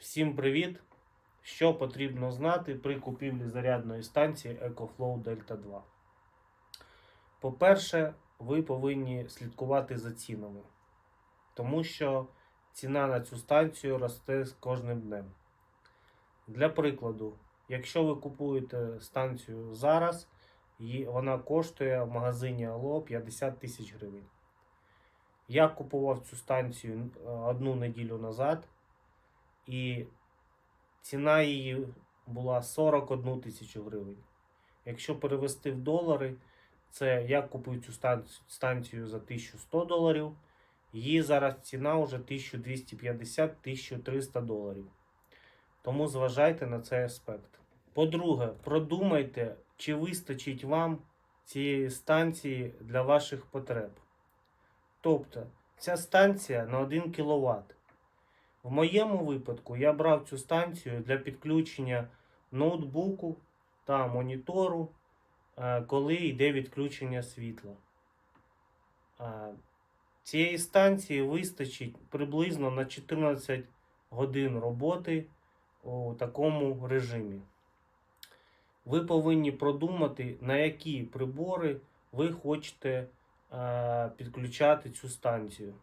Всім привіт! Що потрібно знати при купівлі зарядної станції EcoFlow Delta 2? По-перше, ви повинні слідкувати за цінами, тому що ціна на цю станцію росте з кожним днем. Для прикладу, якщо ви купуєте станцію зараз, її- вона коштує в магазині Алло 50 тисяч гривень. Я купував цю станцію е, одну неділю назад, і ціна її була 41 тисячу гривень. Якщо перевести в долари, це я купив цю станцію, за 1100 доларів. Її зараз ціна вже 1250-1300 доларів. Тому зважайте на цей аспект. По-друге, продумайте, чи вистачить вам цієї станції для ваших потреб. Тобто, ця станція на 1 кВт. В моєму випадку я брав цю станцію для підключення ноутбуку та монітору, е, коли йде відключення світла. Е, Цієї станції вистачить приблизно на 14 годин роботи у такому режимі. Ви повинні продумати, на які прибори ви хочете е, підключати цю станцію.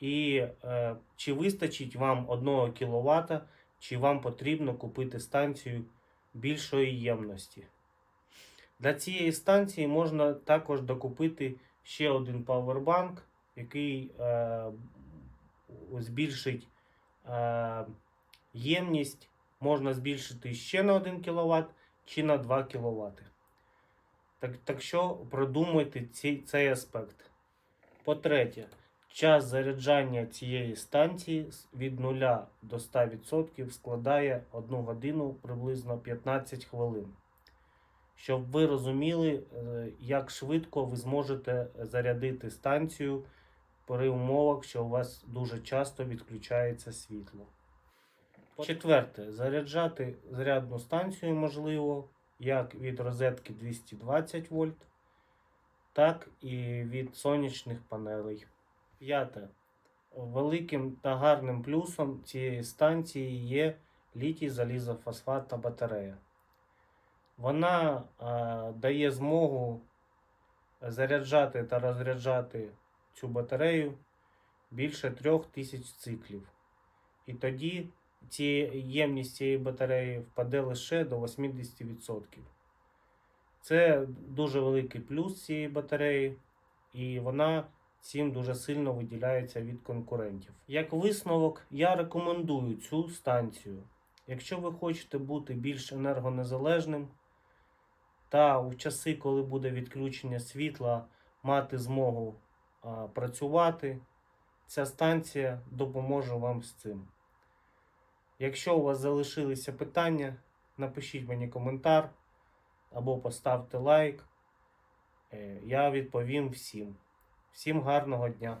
І е, чи вистачить вам 1 кВт, чи вам потрібно купити станцію більшої ємності. Для цієї станції можна також докупити ще один павербанк, який е, збільшить е, ємність. Можна збільшити ще на 1 кВт чи на 2 кВт. Так, так що продумайте ці, цей аспект. По-третє, час заряджання цієї станції від 0 до 100% складає 1 годину приблизно 15 хвилин. Щоб ви розуміли, е, як швидко ви зможете зарядити станцію при умовах, що у вас дуже часто відключається світло. Четверте, заряджати зарядну станцію можливо як від розетки 220 вольт, так і від сонячних панелей. П'яте. Великим та гарним плюсом цієї станції є літій залізофосфатна батарея. Вона е, дає змогу заряджати та розряджати цю батарею більше 3000 циклів. І тоді ці, ємність цієї батареї впаде лише до 80%. Це дуже великий плюс цієї батареї, і вона цим дуже сильно виділяється від конкурентів. Як висновок, я рекомендую цю станцію. Якщо ви хочете бути більш енергонезалежним, та у часи, коли буде відключення світла, мати змогу а, працювати, ця станція допоможе вам з цим. Якщо у вас залишилися питання, напишіть мені коментар або поставте лайк. Е, Я відповім всім. Всім гарного дня!